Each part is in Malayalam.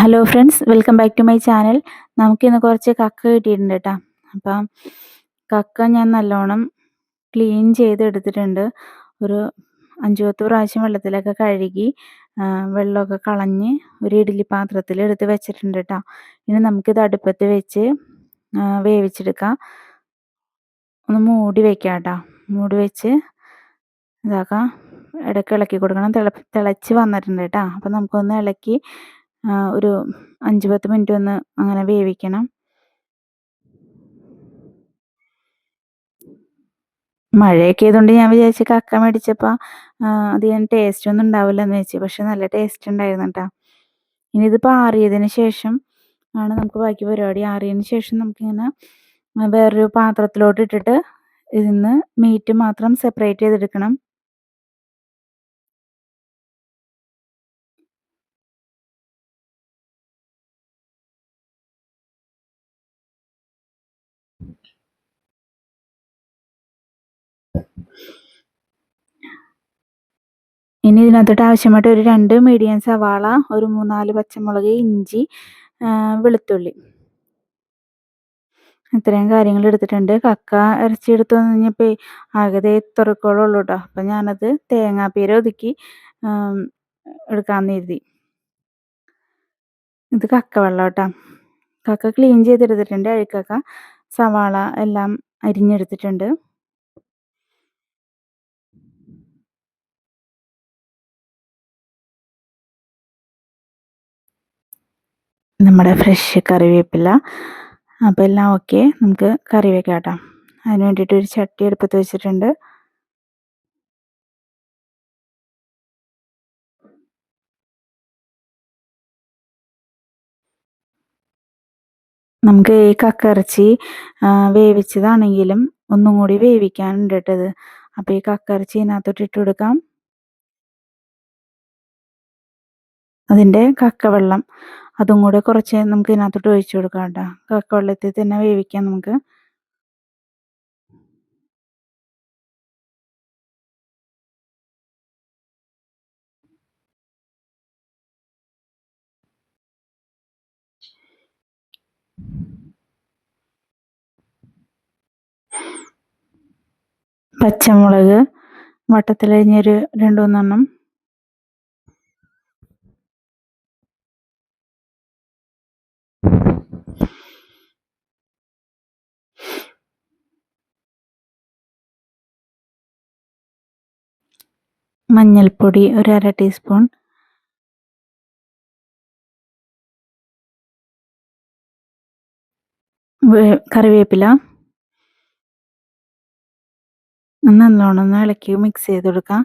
Hello friends welcome back to my channel നമുക്കിന്ന് കുറച്ച് കക്ക കിട്ടിയിട്ടുണ്ട് കേട്ടോ അപ്പം കക്ക ഞാൻ നല്ലോണം ക്ലീൻ ചെയ്തെടുത്തിട്ടുണ്ട്. ഒരു അഞ്ചു പത്ത് പ്രാവശ്യം വെള്ളത്തിലൊക്കെ കഴുകി വെള്ളമൊക്കെ കളഞ്ഞ് ഒരു ഇഡ്ഡലി പാത്രത്തിൽ എടുത്ത് വെച്ചിട്ടുണ്ട് കേട്ടോ ഇനി നമുക്കിത് അടുപ്പത്ത് വെച്ച് വേവിച്ചെടുക്കാം. ഒന്ന് മൂടി വെക്കാം കേട്ടോ മൂടി വെച്ച് ഇതാക്കാം. ഇടയ്ക്ക് ഇളക്കി കൊടുക്കണം. തിള തിളച്ച് വന്നിട്ടുണ്ട് കേട്ടോ അപ്പം നമുക്കൊന്ന് ഇളക്കി ഒരു അഞ്ച് പത്ത് മിനിറ്റ് ഒന്ന് അങ്ങനെ വേവിക്കണം. മഴയൊക്കെ ആയതുകൊണ്ട് ഞാൻ വിചാരിച്ചു കക്ക മേടിച്ചപ്പോൾ അധികം ടേസ്റ്റ് ഒന്നും ഉണ്ടാവില്ല എന്ന് വെച്ചു. പക്ഷെ നല്ല ടേസ്റ്റ് ഉണ്ടായിരുന്നു കേട്ടോ ഇനി ഇത് ആറിയതിന് ശേഷം ആണ് നമുക്ക് ബാക്കി പരിപാടി. ആറിയതിന് ശേഷം നമുക്കിങ്ങനെ വേറൊരു പാത്രത്തിലോട്ട് ഇട്ടിട്ട് ഇതിന്ന് മീറ്റ് മാത്രം സെപ്പറേറ്റ് ചെയ്തെടുക്കണം. ഇനി ഇതിനകത്തോട്ട് ആവശ്യമായിട്ട് ഒരു രണ്ട് മീഡിയം സവാള ഒരു മൂന്നാൽ പച്ചമുളക് ഇഞ്ചി വെളുത്തുള്ളി. ഇത്രയും കാര്യങ്ങൾ എടുത്തിട്ടുണ്ട്. കക്ക ഇറച്ചി എടുത്തു കഴിഞ്ഞപ്പോൾ ആകെ ഇത്രക്കോളം ഉള്ളൂ കേട്ടോ അപ്പം ഞാനത് തേങ്ങാപ്പീര ഒതുക്കി എടുക്കാമെന്ന് കരുതി. ഇത് കക്ക വെള്ളം കേട്ടോ കക്ക ക്ലീൻ ചെയ്തെടുത്തിട്ടുണ്ട്. അഴുക്കക്ക സവാള എല്ലാം അരിഞ്ഞെടുത്തിട്ടുണ്ട്. നമ്മുടെ ഫ്രഷ് കറിവേപ്പില. അപ്പോൾ എല്ലാം ഓക്കെ നമുക്ക് കറി വെക്കാം കേട്ടോ. അതിന് വേണ്ടിയിട്ട് ഒരു ചട്ടി എടുപ്പത്ത് വെച്ചിട്ടുണ്ട്. നമുക്ക് ഈ കക്കയിറച്ചി വേവിച്ചതാണെങ്കിലും ഒന്നും കൂടി വേവിക്കാനുണ്ട് കേട്ടത് അപ്പോൾ ഈ കക്കയിറച്ചി ഇതിനകത്തോട്ട് ഇട്ട് കൊടുക്കാം. അതിന്റെ കക്കവെള്ളം. അതും കൂടെ കുറച്ച് നമുക്ക് ഇതിനകത്തോട്ട് ഒഴിച്ചു കൊടുക്കാം കേട്ടോ. കക്കവെള്ളത്തിൽ തന്നെ വേവിക്കാം നമുക്ക്. പച്ചമുളക് വട്ടത്തിലരിഞ്ഞൊരു രണ്ടു മൂന്നെണ്ണം മഞ്ഞൾപ്പൊടി ഒരു അര ടീസ്പൂൺ. കറിവേപ്പില. നല്ലോണം ഒന്ന് ഇളക്കി മിക്സ് ചെയ്ത് കൊടുക്കാം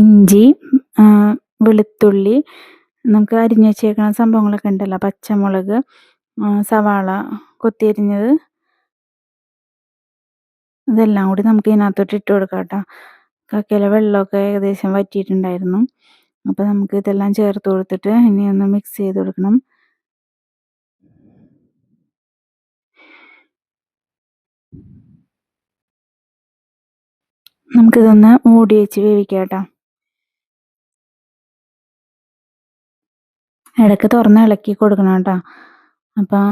ഇഞ്ചി വെളുത്തുള്ളി നമുക്ക് അരിഞ്ഞു വെച്ചേക്കുന്ന സംഭവങ്ങളൊക്കെ ഉണ്ടല്ലോ. പച്ചമുളക് സവാള കൊത്തിയരിഞ്ഞത്. ഇതെല്ലാം കൂടി നമുക്ക് ഇതിനകത്തോട്ട് ഇട്ട് കൊടുക്കാം കേട്ടോ. കക്കയിലെ വെള്ളമൊക്കെ ഏകദേശം വറ്റിയിട്ടുണ്ടായിരുന്നു. അപ്പോൾ നമുക്ക് ഇതെല്ലാം ചേർത്ത് കൊടുത്തിട്ട് ഇനി ഒന്ന് മിക്സ് ചെയ്ത് കൊടുക്കണം. നമുക്കിതൊന്ന് മൂടി വെച്ച് വേവിക്കാം കേട്ടോ. ഇടയ്ക്ക് തുറന്ന് ഇളക്കി കൊടുക്കണം കേട്ടോ. അപ്പം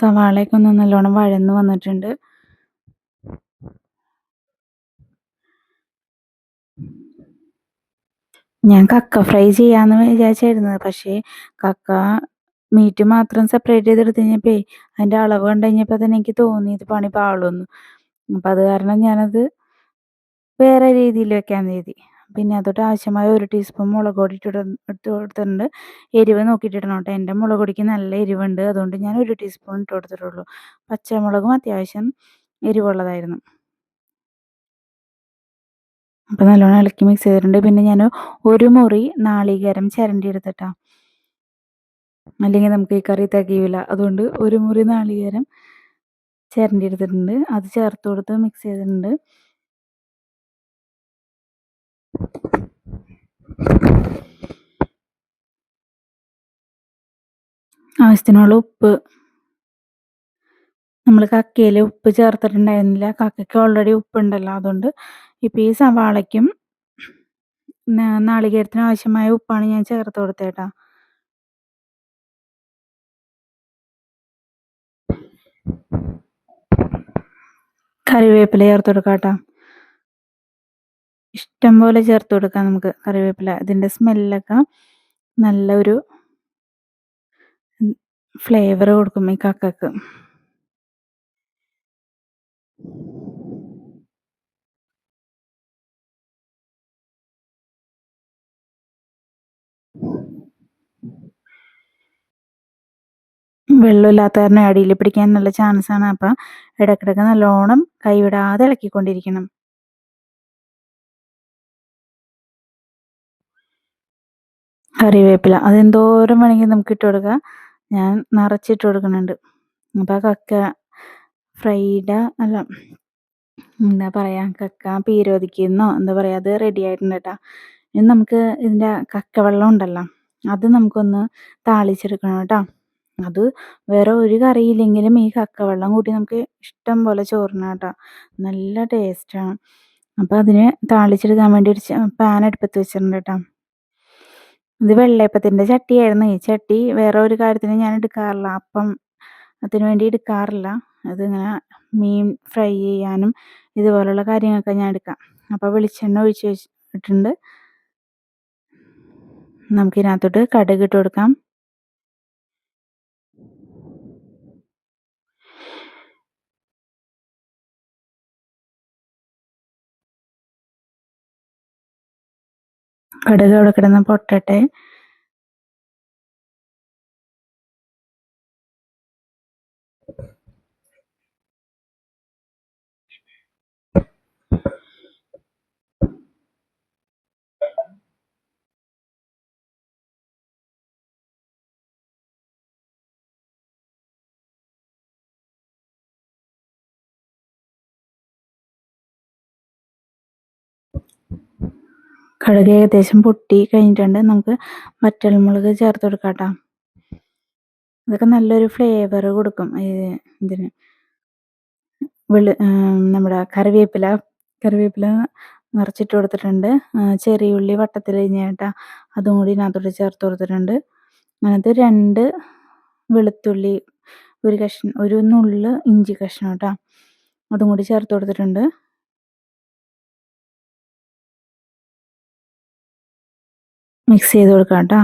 സവാളയൊക്കെ ഒന്ന് നല്ലോണം വഴന്ന് വന്നിട്ടുണ്ട്. ഞാൻ കക്ക ഫ്രൈ ചെയ്യാന്ന് വിചാരിച്ചായിരുന്നത് പക്ഷേ കക്ക മീറ്റ് മാത്രം സെപ്പറേറ്റ് ചെയ്തെടുത്ത് കഴിഞ്ഞപ്പേ അതിന്റെ അളവ് കണ്ടു കഴിഞ്ഞപ്പോൾ തന്നെ എനിക്ക് തോന്നി ഇത് പണി പാളുമെന്ന്. അപ്പം അത് കാരണം ഞാനത് വേറെ രീതിയിൽ വെക്കാൻ കരുതി പിന്നെ അതോട്ട് ആവശ്യമായ ഒരു ടീസ്പൂൺ മുളക് പൊടി ഇട്ടിട്ട് ഇട്ട് കൊടുത്തിട്ടുണ്ട്. എരിവ് നോക്കിയിട്ടിടണം കേട്ടോ എന്റെ മുളക് പൊടിക്ക് നല്ല എരിവുണ്ട്. അതുകൊണ്ട് ഞാൻ ഒരു ടീസ്പൂൺ ഇട്ട് കൊടുത്തിട്ടുള്ളൂ. പച്ചമുളകും അത്യാവശ്യം എരിവുള്ളതായിരുന്നു. അപ്പോൾ നല്ലോണം ഇളക്കി മിക്സ് ചെയ്തിട്ടുണ്ട്. പിന്നെ ഞാൻ ഒരു മുറി നാളികേരം ചിരണ്ടി എടുത്തിട്ടാ അല്ലെങ്കിൽ നമുക്ക് ഈ കറി തികയില്ല അതുകൊണ്ട് ഒരു മുറി നാളികേരം ചിരണ്ടി എടുത്തിട്ടുണ്ട് അത് ചേർത്ത് കൊടുത്ത് മിക്സ് ചെയ്തിട്ടുണ്ട്. ആവശ്യത്തിനുള്ള ഉപ്പ്. നമ്മൾ കക്കയിൽ ഉപ്പ് ചേർത്തിട്ടുണ്ടായിരുന്നില്ല. കക്കയ്ക്ക് ഓൾറെഡി ഉപ്പുണ്ടല്ലോ. അതുകൊണ്ട് ഇപ്പം ഈ സവാളയ്ക്കും നാളികേരത്തിന് ആവശ്യമായ ഉപ്പാണ് ഞാൻ ചേർത്ത് കൊടുത്തേട്ടാ. കറിവേപ്പില ചേർത്ത് കൊടുക്കാം കേട്ടോ ഇഷ്ടം പോലെ ചേർത്ത് കൊടുക്കാം നമുക്ക് കറിവേപ്പില. ഇതിന്റെ സ്മെല്ലൊക്കെ നല്ലൊരു ഫ്ലേവർ കൊടുക്കും ഈ കക്കക്ക്. വെള്ളമില്ലാത്ത കാരണം അടിയിൽ ചാൻസ് ആണ്. അപ്പം ഇടയ്ക്കിടയ്ക്ക് നല്ലോണം കൈവിടാതെ ഇളക്കിക്കൊണ്ടിരിക്കണം. കറിവേപ്പില അതെന്തോരം വേണമെങ്കിൽ നമുക്ക് ഇട്ട് കൊടുക്കാം. ഞാൻ നിറച്ചിട്ട് കൊടുക്കുന്നുണ്ട്. അപ്പം ആ കക്ക ഫ്രൈഡ അല്ല എന്താ പറയുക കക്ക പീരോദിക്കുന്നോ എന്താ പറയുക അത് റെഡി ആയിട്ടുണ്ട് കേട്ടോ. ഇനി നമുക്ക് ഇതിന്റെ കക്കവെള്ളം ഉണ്ടല്ലോ അത് നമുക്കൊന്ന് താളിച്ചെടുക്കണം കേട്ടോ. അത് വേറെ ഒരു കറിയില്ലെങ്കിലും ഈ കക്കവെള്ളം കൂട്ടി നമുക്ക് ഇഷ്ടം പോലെ ചോറിനാണ് കേട്ടോ. നല്ല ടേസ്റ്റാണ് അപ്പോൾ അതിന് താളിച്ചെടുക്കാൻ വേണ്ടി ഒരു പാൻ അടുപ്പത്ത് വെച്ചിട്ടുണ്ട് കേട്ടോ. ഇത് വെള്ളയപ്പത്തിന്റെ ചട്ടിയായിരുന്നു. ഈ ചട്ടി വേറെ ഒരു കാര്യത്തിന് ഞാൻ എടുക്കാറില്ല. അപ്പം അതിന് വേണ്ടി എടുക്കാറില്ല. അതിങ്ങനെ മീൻ ഫ്രൈ ചെയ്യാനും ഇതുപോലുള്ള കാര്യങ്ങളൊക്കെ ഞാൻ എടുക്കാം. അപ്പോൾ വെളിച്ചെണ്ണ ഒഴിച്ച് വെച്ചിട്ടുണ്ട്. നമുക്കിതിനകത്തോട്ട് കടുക് ഇട്ട് കൊടുക്കാം. കടുക് അവിടെ കിടന്ന് പൊട്ടട്ടെ. കടുക് ഏകദേശം പൊട്ടി കഴിഞ്ഞിട്ടുണ്ട്. നമുക്ക് വറ്റൽമുളക് ചേർത്ത് കൊടുക്കാം കേട്ടോ ഇതൊക്കെ നല്ലൊരു ഫ്ലേവർ കൊടുക്കും. ഇതിന് വെളു നമ്മുടെ കറിവേപ്പില കറിവേപ്പില നിറച്ചിട്ട് കൊടുത്തിട്ടുണ്ട്. ചെറിയ ഉള്ളി വട്ടത്തിൽ കഴിഞ്ഞേട്ടാ അതും കൂടി ഇതിനകത്തോട്ട് ചേർത്ത് കൊടുത്തിട്ടുണ്ട്. അങ്ങനത്തെ രണ്ട് വെളുത്തുള്ളി ഒരു കഷ്ണം ഒരു നുള്ള് ഇഞ്ചി കഷ്ണം കേട്ടോ. അതും കൂടി ചേർത്ത് കൊടുത്തിട്ടുണ്ട്. മിക്സ് ചെയ്ത് കൊടുക്കാം കേട്ടോ.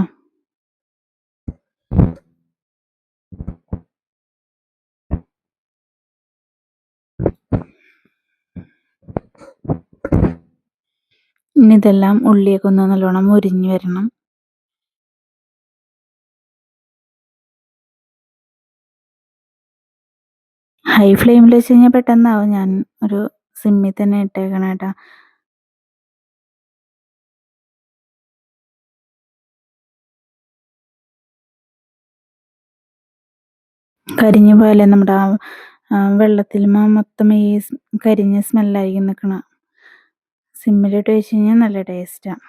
ഇനി ഇതെല്ലാം ഉള്ളിയൊക്കെ ഒന്ന് നല്ലോണം മുരിഞ്ഞു വരണം. ഹൈ ഫ്ലെയിമിൽ വെച്ച് കഴിഞ്ഞാൽ പെട്ടെന്നാവും. ഞാൻ ഒരു സിമ്മിൽ തന്നെ ഇട്ടേക്കണം കേട്ടോ. കരിഞ്ഞു പോലെ നമ്മുടെ ആ വെള്ളത്തിൽ മൊത്തം ഈ കരിഞ്ഞ സ്മെല്ലായിരിക്കും നിൽക്കണം സിമ്മിലിട്ട് വെച്ച് കഴിഞ്ഞാൽ നല്ല ടേസ്റ്റാണ്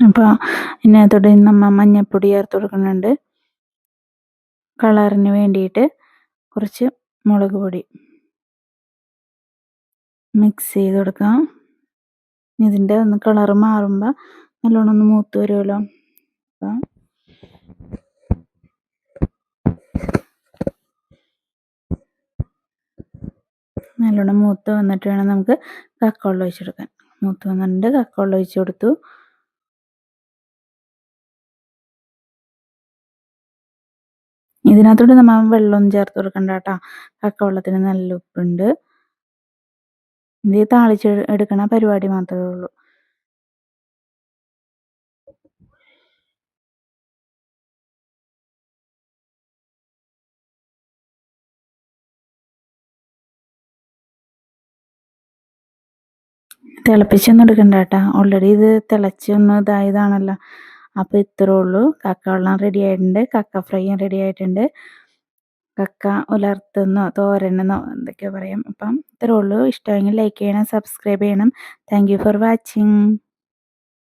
അപ്പോൾ ഇതിനകത്തോട്ട് നമ്മ മഞ്ഞൾപ്പൊടി ചേർത്ത് കൊടുക്കുന്നുണ്ട്. കളറിന് വേണ്ടിയിട്ട് കുറച്ച് മുളക് പൊടി. മിക്സ് ചെയ്ത് കൊടുക്കാം. ഇതിന്റെ ഒന്ന് കളർ മാറുമ്പോൾ നല്ലോണം ഒന്ന് മൂത്ത് വരുമല്ലോ അപ്പം നല്ലോണം മൂത്ത് വന്നിട്ട് വേണം നമുക്ക് കക്കവെള്ളം ഒഴിച്ചെടുക്കാൻ മൂത്ത് വന്നിട്ടുണ്ട് കക്കവെള്ളം ഒഴിച്ചു കൊടുത്തു. ഇതിനകത്തോട്ട് നമ്മൾ വെള്ളം ചേർത്ത് കൊടുക്കണ്ട കേട്ടോ. കക്കവെള്ളത്തിന് നല്ല ഉപ്പുണ്ട്. ഇത് താളിച്ച് എടുക്കണ പരിപാടി മാത്രമേ ഉള്ളൂ. തിളപ്പിച്ചൊന്നും എടുക്കണ്ട കേട്ടോ. ഓൾറെഡി ഇത് തിളച്ചൊന്നും ഇതായതാണല്ലോ. അപ്പോൾ ഇത്രേ ഉള്ളൂ. കക്ക വെള്ളം റെഡി ആയിട്ടുണ്ട്. കക്ക ഫ്രൈയും റെഡി ആയിട്ടുണ്ട്. കക്ക ഉലർത്തുന്നോ തോരനെന്നോ എന്തൊക്കെയോ പറയാം. അപ്പം ഇത്രേ ഉള്ളൂ. ഇഷ്ടമെങ്കിൽ ലൈക്ക് ചെയ്യണം സബ്സ്ക്രൈബ് ചെയ്യണം. Thank for watching